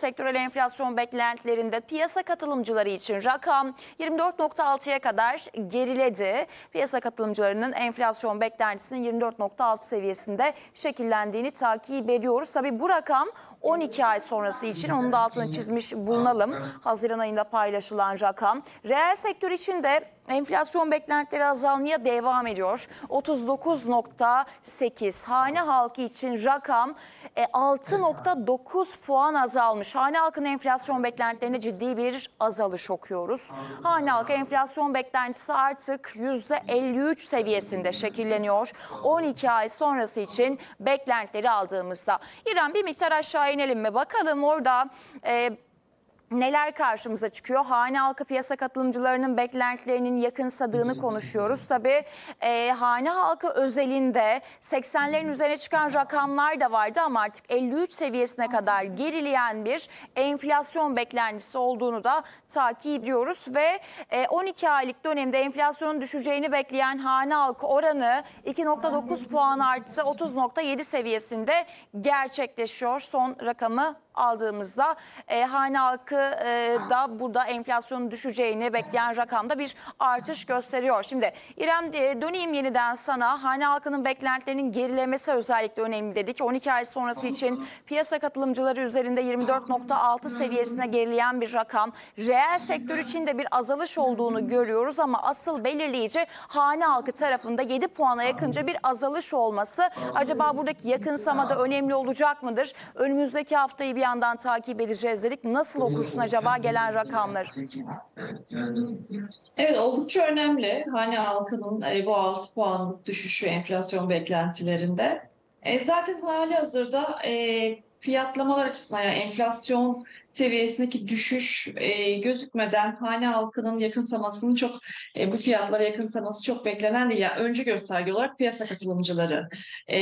sektörel enflasyon beklentilerinde piyasa katılımcıları için rakam 24.6'ya kadar geriledi. Piyasa katılımcılarının enflasyon beklentisinin 24.6 seviyesinde şekillendiğini takip ediyoruz. Tabii bu rakam 12 ay sonrası için onun da altını çizmiş bulunalım. Haziran ayında paylaşılan rakam. Reel sektör için de enflasyon beklentileri azalmaya devam ediyor. 39.8 hane halkı için rakam e, 6.9 puan azalmış. Hane halkının enflasyon beklentilerinde ciddi bir azalış okuyoruz. Hane halkı enflasyon beklentisi artık %53 seviyesinde şekilleniyor. 12 ay sonrası için beklentileri aldığımızda. İrem bir miktar aşağı inelim mi? Bakalım orada... E, neler karşımıza çıkıyor? Hane halkı piyasa katılımcılarının beklentilerinin yakınsadığını konuşuyoruz. Tabii e, hane halkı özelinde 80'lerin üzerine çıkan rakamlar da vardı ama artık 53 seviyesine kadar gerileyen bir enflasyon beklentisi olduğunu da takip ediyoruz ve e, 12 aylık dönemde enflasyonun düşeceğini bekleyen hane halkı oranı 2.9 puan arttı 30.7 seviyesinde gerçekleşiyor. Son rakamı aldığımızda e, hane halkı e, da burada enflasyonun düşeceğini bekleyen rakamda bir artış gösteriyor. Şimdi İrem e, döneyim yeniden sana. Hane halkının beklentilerinin gerilemesi özellikle önemli dedik. 12 ay sonrası için piyasa katılımcıları üzerinde 24.6 seviyesine gerileyen bir rakam. Reel sektör için de bir azalış olduğunu görüyoruz ama asıl belirleyici hane halkı tarafında 7 puana yakınca bir azalış olması. Acaba buradaki yakınsamada önemli olacak mıdır? Önümüzdeki haftayı bir yandan takip edeceğiz dedik. Nasıl okursun acaba gelen rakamları? Evet oldukça önemli. Hani halkının e, bu 6 puanlık düşüşü enflasyon beklentilerinde. E, zaten hali hazırda e, fiyatlamalar açısından yani enflasyon seviyesindeki düşüş e, gözükmeden hane halkının yakınsamasının çok e, bu fiyatlara yakınsaması çok beklenen değil. Yani öncü gösterge olarak piyasa katılımcıları e,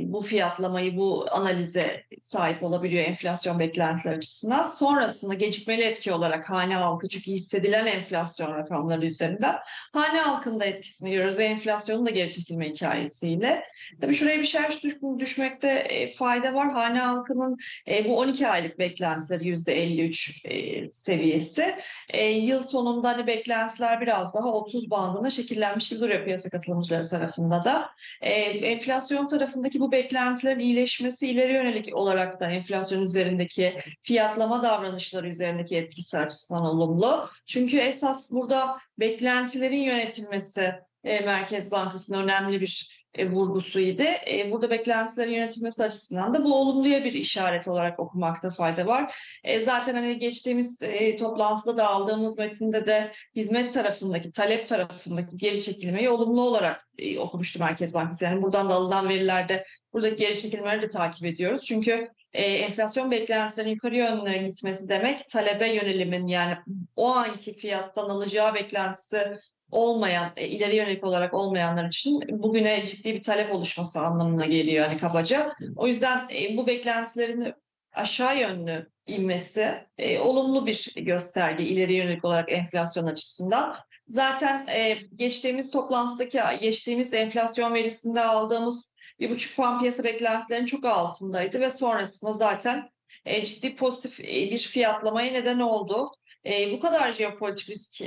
bu fiyatlamayı, bu analize sahip olabiliyor enflasyon beklentileri açısından. Sonrasında gecikmeli etki olarak hane halkı çünkü hissedilen enflasyon rakamları üzerinden hane halkında etkisini görüyoruz ve enflasyonun da geri çekilme hikayesiyle. Tabii şuraya bir şerh düş, düşmekte e, fayda var. Hane halkının e, bu 12 aylık beklentileri %53 e, seviyesi. E, yıl sonunda hani beklentiler biraz daha 30 bandına şekillenmiş gibi duruyor piyasa katılımcıları tarafında da. E, enflasyon tarafındaki bu beklentilerin iyileşmesi ileri yönelik olarak da enflasyon üzerindeki fiyatlama davranışları üzerindeki etkisi açısından olumlu. Çünkü esas burada beklentilerin yönetilmesi e, Merkez Bankası'nın önemli bir e, vurgusuydu. E, burada beklentilerin yönetilmesi açısından da bu olumluya bir işaret olarak okumakta fayda var. E, zaten hani geçtiğimiz e, toplantıda da aldığımız metinde de hizmet tarafındaki, talep tarafındaki geri çekilmeyi olumlu olarak e, okumuştu Merkez Bankası. Yani buradan da alınan verilerde buradaki geri çekilmeleri de takip ediyoruz. Çünkü e, enflasyon beklentilerinin yukarı yönlü gitmesi demek talebe yönelimin yani o anki fiyattan alacağı beklentisi olmayan, e, ileri yönelik olarak olmayanlar için bugüne ciddi bir talep oluşması anlamına geliyor hani kabaca. O yüzden e, bu beklentilerin aşağı yönlü inmesi e, olumlu bir gösterge ileri yönelik olarak enflasyon açısından. Zaten e, geçtiğimiz toplantıdaki geçtiğimiz enflasyon verisinde aldığımız bir buçuk puan piyasa beklentilerinin çok altındaydı ve sonrasında zaten e, ciddi pozitif e, bir fiyatlamaya neden oldu. E, bu kadar jeopolitik risk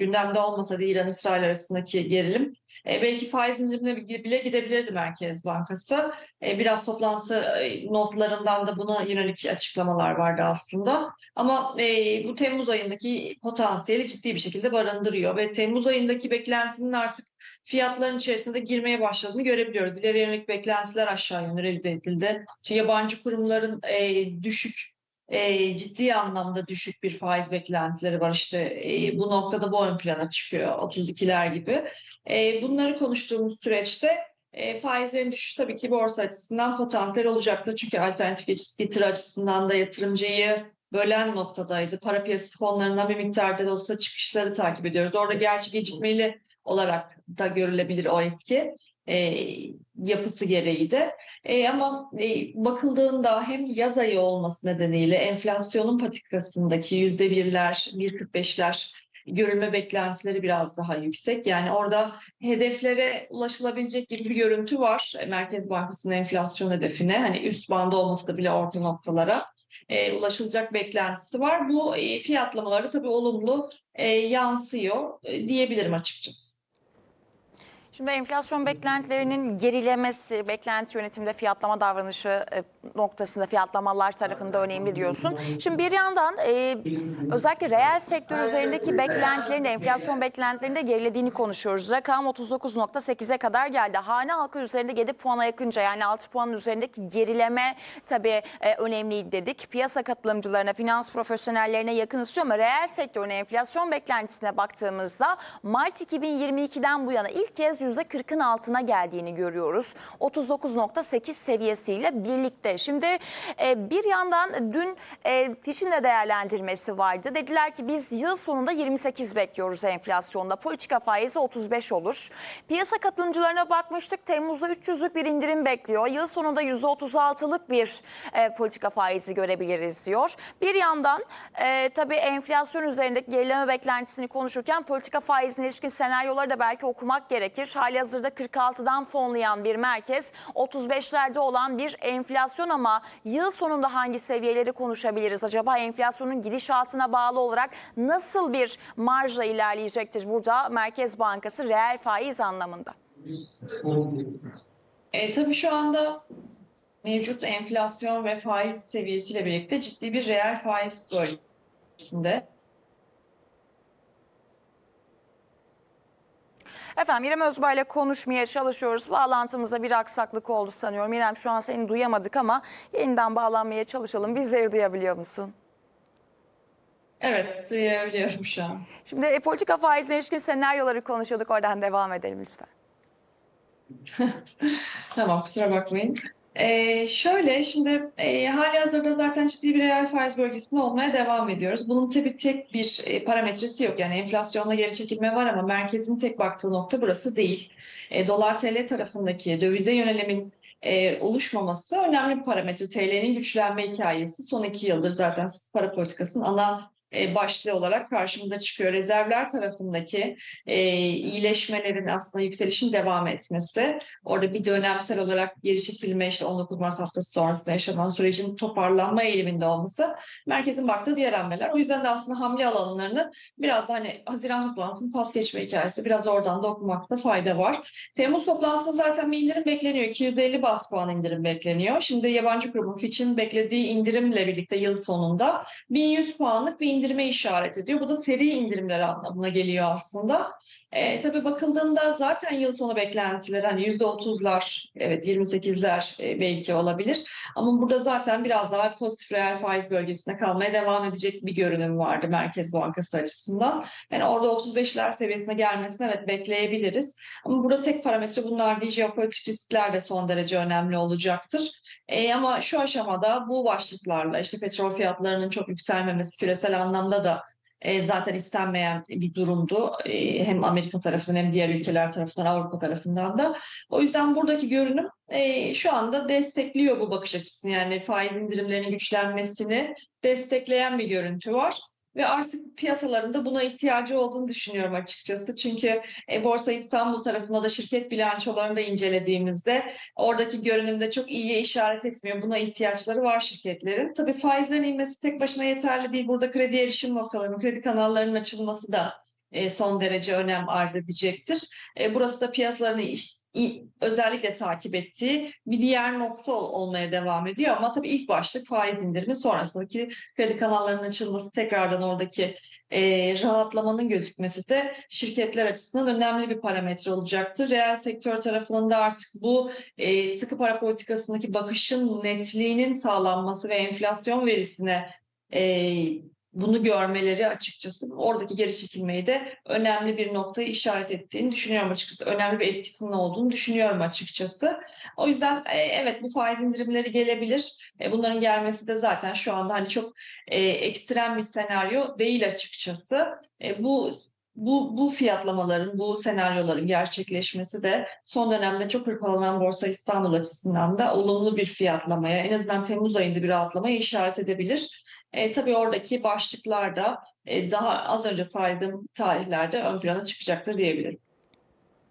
gündemde olmasa da İran-İsrail arasındaki gerilim e, belki faiz indirimine bile gidebilirdi Merkez Bankası. E, biraz toplantı e, notlarından da buna yönelik açıklamalar vardı aslında. Ama e, bu Temmuz ayındaki potansiyeli ciddi bir şekilde barındırıyor ve Temmuz ayındaki beklentinin artık fiyatların içerisinde girmeye başladığını görebiliyoruz. İleri yönelik beklentiler aşağı yönlü revize edildi. Yabancı kurumların e, düşük e, ciddi anlamda düşük bir faiz beklentileri var. İşte e, bu noktada bu ön plana çıkıyor 32'ler gibi. E, bunları konuştuğumuz süreçte e, faizlerin düşüşü tabii ki borsa açısından potansiyel olacaktır. Çünkü alternatif getiri açısından da yatırımcıyı bölen noktadaydı. Para piyasası fonlarından bir miktarda da olsa çıkışları takip ediyoruz. Orada gerçi gecikmeli olarak da görülebilir o etki e, yapısı gereği de. E, ama e, bakıldığında hem yaz ayı olması nedeniyle enflasyonun patikasındaki yüzde birler, 1.45'ler görülme beklentileri biraz daha yüksek. Yani orada hedeflere ulaşılabilecek gibi bir görüntü var. Merkez Bankası'nın enflasyon hedefine hani üst banda olması da bile orta noktalara. e, ulaşılacak beklentisi var. Bu e, fiyatlamaları tabii olumlu e, yansıyor e, diyebilirim açıkçası. Şimdi enflasyon beklentilerinin gerilemesi, beklenti yönetimde fiyatlama davranışı e, noktasında fiyatlamalar tarafında önemli diyorsun. Şimdi bir yandan e, özellikle reel sektör üzerindeki beklentilerin enflasyon beklentilerinde gerilediğini konuşuyoruz. Rakam 39.8'e kadar geldi. Hane halkı üzerinde 7 puana yakınca yani 6 puanın üzerindeki gerileme tabii e, önemliydi dedik. Piyasa katılımcılarına, finans profesyonellerine yakın istiyor ama reel sektörün enflasyon beklentisine baktığımızda Mart 2022'den bu yana ilk kez %40'ın altına geldiğini görüyoruz. 39.8 seviyesiyle birlikte. Şimdi e, bir yandan dün e, Fitch'in de değerlendirmesi vardı. Dediler ki biz yıl sonunda 28 bekliyoruz enflasyonda. Politika faizi 35 olur. Piyasa katılımcılarına bakmıştık. Temmuz'da 300'lük bir indirim bekliyor. Yıl sonunda %36'lık bir e, politika faizi görebiliriz diyor. Bir yandan e, tabii enflasyon üzerindeki gerileme beklentisini konuşurken politika faizine ilişkin senaryoları da belki okumak gerekir. Hali hazırda 46'dan fonlayan bir merkez, 35'lerde olan bir enflasyon ama yıl sonunda hangi seviyeleri konuşabiliriz? Acaba enflasyonun gidişatına bağlı olarak nasıl bir marjla ilerleyecektir burada Merkez Bankası reel faiz anlamında? E, tabii şu anda mevcut enflasyon ve faiz seviyesiyle birlikte ciddi bir reel faiz bölgesinde. Efendim İrem Özbay ile konuşmaya çalışıyoruz. Bağlantımıza bir aksaklık oldu sanıyorum. İrem şu an seni duyamadık ama yeniden bağlanmaya çalışalım. Bizleri duyabiliyor musun? Evet, duyabiliyorum şu an. Şimdi e, politika faizine ilişkin senaryoları konuşuyorduk. Oradan devam edelim lütfen. Tamam, kusura bakmayın. Ee, şöyle, şimdi e, hali hazırda zaten ciddi bir reel faiz bölgesinde olmaya devam ediyoruz. Bunun tabii tek bir e, parametresi yok. Yani enflasyonla geri çekilme var ama merkezin tek baktığı nokta burası değil. E, Dolar TL tarafındaki dövize yönelimin e, oluşmaması önemli bir parametre. TL'nin güçlenme hikayesi son iki yıldır zaten para politikasının ana başlığı olarak karşımıza çıkıyor. Rezervler tarafındaki e, iyileşmelerin aslında yükselişin devam etmesi, orada bir dönemsel olarak geri çekilme işte 19 Mart haftası sonrasında yaşanan sürecin toparlanma eğiliminde olması merkezin baktığı diğer hamleler. O yüzden de aslında hamle alanlarını biraz da hani Haziran toplantısının pas geçme hikayesi biraz oradan da okumakta fayda var. Temmuz toplantısında zaten bir indirim bekleniyor. 250 bas puan indirim bekleniyor. Şimdi yabancı kurumun Fitch'in beklediği indirimle birlikte yıl sonunda 1100 puanlık bir indirime işaret ediyor. Bu da seri indirimler anlamına geliyor aslında. E, tabii bakıldığında zaten yıl sonu beklentileri hani %30'lar, evet 28'ler e, belki olabilir. Ama burada zaten biraz daha pozitif reel faiz bölgesinde kalmaya devam edecek bir görünüm vardı Merkez Bankası açısından. Yani orada 35'ler seviyesine gelmesini evet bekleyebiliriz. Ama burada tek parametre bunlar değil. Jeopolitik riskler de son derece önemli olacaktır. E, ama şu aşamada bu başlıklarla işte petrol fiyatlarının çok yükselmemesi küresel anlamda da e, zaten istenmeyen bir durumdu. E, hem Amerika tarafından hem diğer ülkeler tarafından, Avrupa tarafından da. O yüzden buradaki görünüm e, şu anda destekliyor bu bakış açısını. Yani faiz indirimlerinin güçlenmesini destekleyen bir görüntü var. Ve artık piyasalarında buna ihtiyacı olduğunu düşünüyorum açıkçası. Çünkü e, Borsa İstanbul tarafında da şirket bilançolarını da incelediğimizde oradaki görünümde çok iyiye işaret etmiyor. Buna ihtiyaçları var şirketlerin. Tabii faizlerin inmesi tek başına yeterli değil. Burada kredi erişim noktalarının, kredi kanallarının açılması da son derece önem arz edecektir. E, burası da piyasaların özellikle takip ettiği bir diğer nokta ol- olmaya devam ediyor. Ama tabii ilk başlık faiz indirimi sonrasındaki kredi kanallarının açılması tekrardan oradaki e, rahatlamanın gözükmesi de şirketler açısından önemli bir parametre olacaktır. Reel sektör tarafının da artık bu e, sıkı para politikasındaki bakışın netliğinin sağlanması ve enflasyon verisine e, bunu görmeleri açıkçası oradaki geri çekilmeyi de önemli bir noktayı işaret ettiğini düşünüyorum açıkçası. Önemli bir etkisinin olduğunu düşünüyorum açıkçası. O yüzden e, evet bu faiz indirimleri gelebilir. E, bunların gelmesi de zaten şu anda hani çok e, ekstrem bir senaryo değil açıkçası. Bu bu, bu fiyatlamaların, bu senaryoların gerçekleşmesi de son dönemde çok hırpalanan Borsa İstanbul açısından da olumlu bir fiyatlamaya, en azından Temmuz ayında bir rahatlamaya işaret edebilir. E, tabii oradaki başlıklar da e, daha az önce saydığım tarihlerde ön plana çıkacaktır diyebilirim.